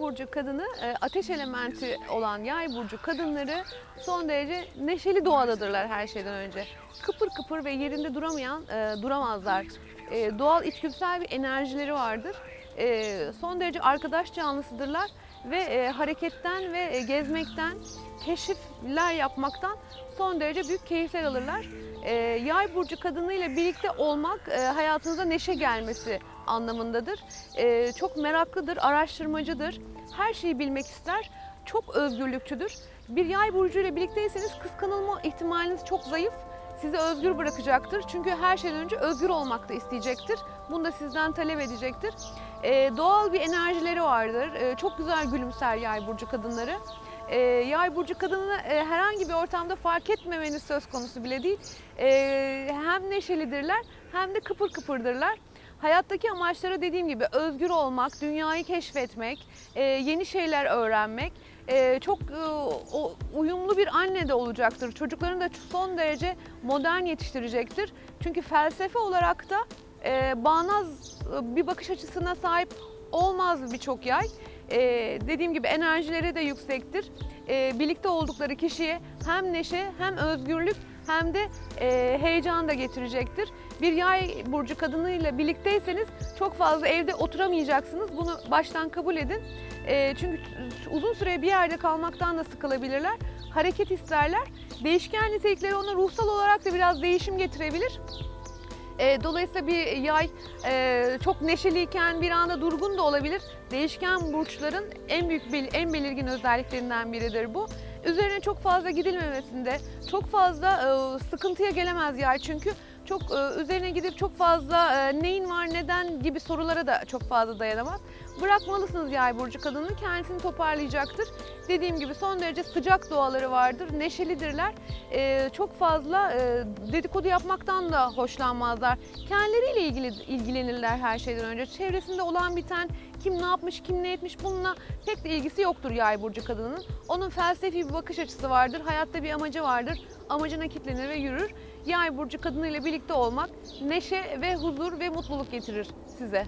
burcu kadını e, ateş elementi olan yay burcu kadınları son derece neşeli doğadadırlar her şeyden önce. Kıpır kıpır ve yerinde duramayan e, duramazlar. E, doğal içgüdüsel bir enerjileri vardır. Son derece arkadaş canlısıdırlar ve e, hareketten ve e, gezmekten, keşifler yapmaktan son derece büyük keyifler alırlar. E, yay burcu kadınıyla birlikte olmak e, hayatınıza neşe gelmesi anlamındadır. E, çok meraklıdır, araştırmacıdır, her şeyi bilmek ister, çok özgürlükçüdür. Bir yay burcu ile birlikteyseniz kıskanılma ihtimaliniz çok zayıf. Sizi özgür bırakacaktır. Çünkü her şeyden önce özgür olmak da isteyecektir. Bunu da sizden talep edecektir. E, doğal bir enerjileri vardır. E, çok güzel gülümser yay burcu kadınları. E, yay burcu kadını e, herhangi bir ortamda fark etmemeniz söz konusu bile değil. E, hem neşelidirler hem de kıpır kıpırdırlar. Hayattaki amaçları dediğim gibi özgür olmak, dünyayı keşfetmek, e, yeni şeyler öğrenmek, e, çok e, uyumlu bir anne de olacaktır. Çocuklarını da son derece modern yetiştirecektir. Çünkü felsefe olarak da bağnaz bir bakış açısına sahip olmaz birçok yay. Dediğim gibi enerjileri de yüksektir. Birlikte oldukları kişiye hem neşe hem özgürlük hem de heyecan da getirecektir. Bir yay burcu kadınıyla birlikteyseniz çok fazla evde oturamayacaksınız. Bunu baştan kabul edin. E, çünkü uzun süre bir yerde kalmaktan da sıkılabilirler. Hareket isterler. Değişken nitelikleri ona ruhsal olarak da biraz değişim getirebilir. E, dolayısıyla bir yay e, çok neşeliyken bir anda durgun da olabilir. Değişken burçların en büyük en belirgin özelliklerinden biridir bu. Üzerine çok fazla gidilmemesinde çok fazla e, sıkıntıya gelemez yay çünkü çok e, üzerine gidip çok fazla e, neyin var neden gibi sorulara da çok fazla dayanamaz. Bırakmalısınız yay burcu kadını kendisini toparlayacaktır. Dediğim gibi son derece sıcak doğaları vardır, neşelidirler. E, çok fazla e, dedikodu yapmaktan da hoşlanmazlar. Kendileriyle ilgili ilgilenirler her şeyden önce. Çevresinde olan biten kim ne yapmış, kim ne etmiş bununla pek de ilgisi yoktur yay burcu kadının. Onun felsefi bir bakış açısı vardır, hayatta bir amacı vardır. Amacına kitlenir ve yürür. Yay burcu kadınıyla birlikte olmak neşe ve huzur ve mutluluk getirir size.